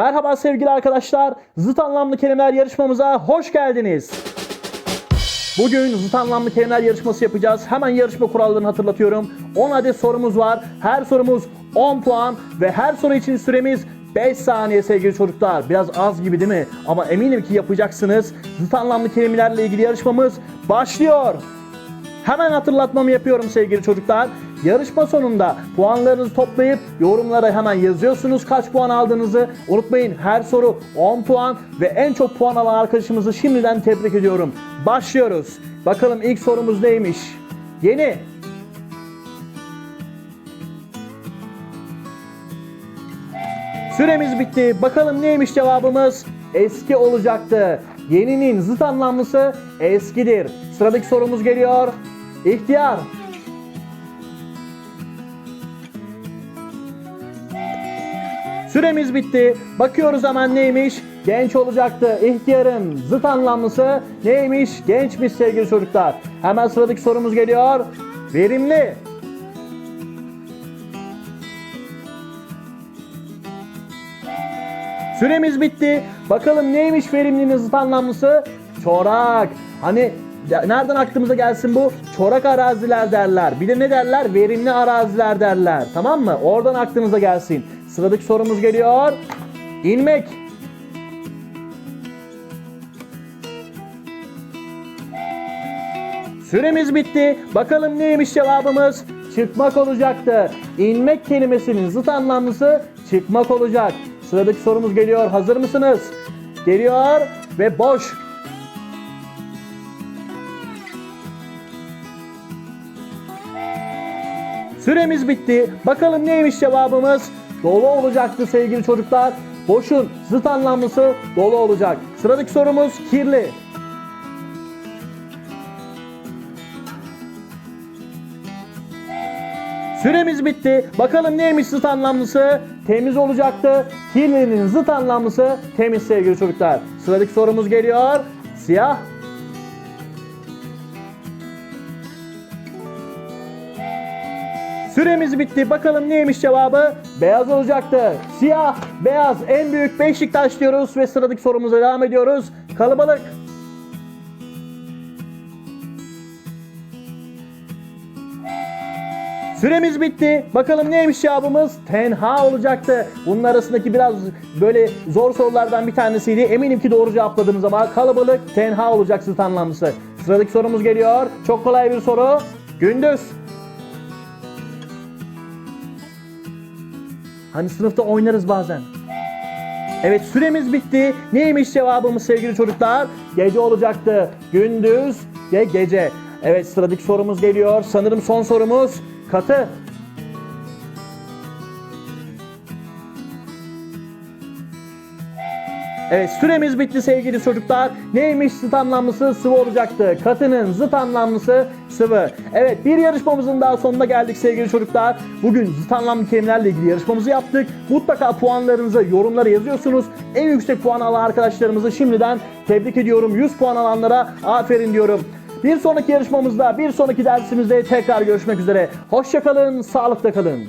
Merhaba sevgili arkadaşlar. Zıt anlamlı kelimeler yarışmamıza hoş geldiniz. Bugün zıt anlamlı kelimeler yarışması yapacağız. Hemen yarışma kurallarını hatırlatıyorum. 10 adet sorumuz var. Her sorumuz 10 puan ve her soru için süremiz 5 saniye sevgili çocuklar. Biraz az gibi değil mi? Ama eminim ki yapacaksınız. Zıt anlamlı kelimelerle ilgili yarışmamız başlıyor. Hemen hatırlatmamı yapıyorum sevgili çocuklar. Yarışma sonunda puanlarınızı toplayıp yorumlara hemen yazıyorsunuz kaç puan aldığınızı. Unutmayın her soru 10 puan ve en çok puan alan arkadaşımızı şimdiden tebrik ediyorum. Başlıyoruz. Bakalım ilk sorumuz neymiş? Yeni. Süremiz bitti. Bakalım neymiş cevabımız? Eski olacaktı. Yeninin zıt anlamlısı eskidir. Sıradaki sorumuz geliyor. İhtiyar. Süremiz bitti. Bakıyoruz hemen neymiş? Genç olacaktı. İhtiyarın zıt anlamlısı neymiş? Gençmiş sevgili çocuklar. Hemen sıradaki sorumuz geliyor. Verimli. Süremiz bitti. Bakalım neymiş verimlinin zıt anlamlısı? Çorak. Hani nereden aklımıza gelsin bu? Çorak araziler derler. Bir de ne derler? Verimli araziler derler. Tamam mı? Oradan aklınıza gelsin. Sıradaki sorumuz geliyor. İnmek. Süremiz bitti. Bakalım neymiş cevabımız? Çıkmak olacaktı. İnmek kelimesinin zıt anlamlısı çıkmak olacak. Sıradaki sorumuz geliyor. Hazır mısınız? Geliyor ve boş. Süremiz bitti. Bakalım neymiş cevabımız? Dolu olacaktı sevgili çocuklar. Boşun zıt anlamlısı dolu olacak. Sıradaki sorumuz kirli. Süremiz bitti. Bakalım neymiş zıt anlamlısı? Temiz olacaktı. Kirlinin zıt anlamlısı temiz sevgili çocuklar. Sıradaki sorumuz geliyor. Siyah. Süremiz bitti. Bakalım neymiş cevabı? Beyaz olacaktı. Siyah, beyaz en büyük Beşiktaş diyoruz ve sıradaki sorumuza devam ediyoruz. Kalabalık. Süremiz bitti. Bakalım neymiş cevabımız? Tenha olacaktı. Bunun arasındaki biraz böyle zor sorulardan bir tanesiydi. Eminim ki doğru cevapladınız ama kalabalık tenha olacak zıt anlamlısı. Sıradaki sorumuz geliyor. Çok kolay bir soru. Gündüz. Hani sınıfta oynarız bazen. Evet süremiz bitti. Neymiş cevabımız sevgili çocuklar? Gece olacaktı. Gündüz ve gece. Evet sıradaki sorumuz geliyor. Sanırım son sorumuz. Katı. Evet süremiz bitti sevgili çocuklar. Neymiş zıt anlamlısı sıvı olacaktı. Katının zıt anlamlısı sıvı. Evet bir yarışmamızın daha sonuna geldik sevgili çocuklar. Bugün zıt anlamlı kelimelerle ilgili yarışmamızı yaptık. Mutlaka puanlarınızı yorumlara yazıyorsunuz. En yüksek puan alan arkadaşlarımızı şimdiden tebrik ediyorum. 100 puan alanlara aferin diyorum. Bir sonraki yarışmamızda, bir sonraki dersimizde tekrar görüşmek üzere. Hoşçakalın, sağlıkla kalın.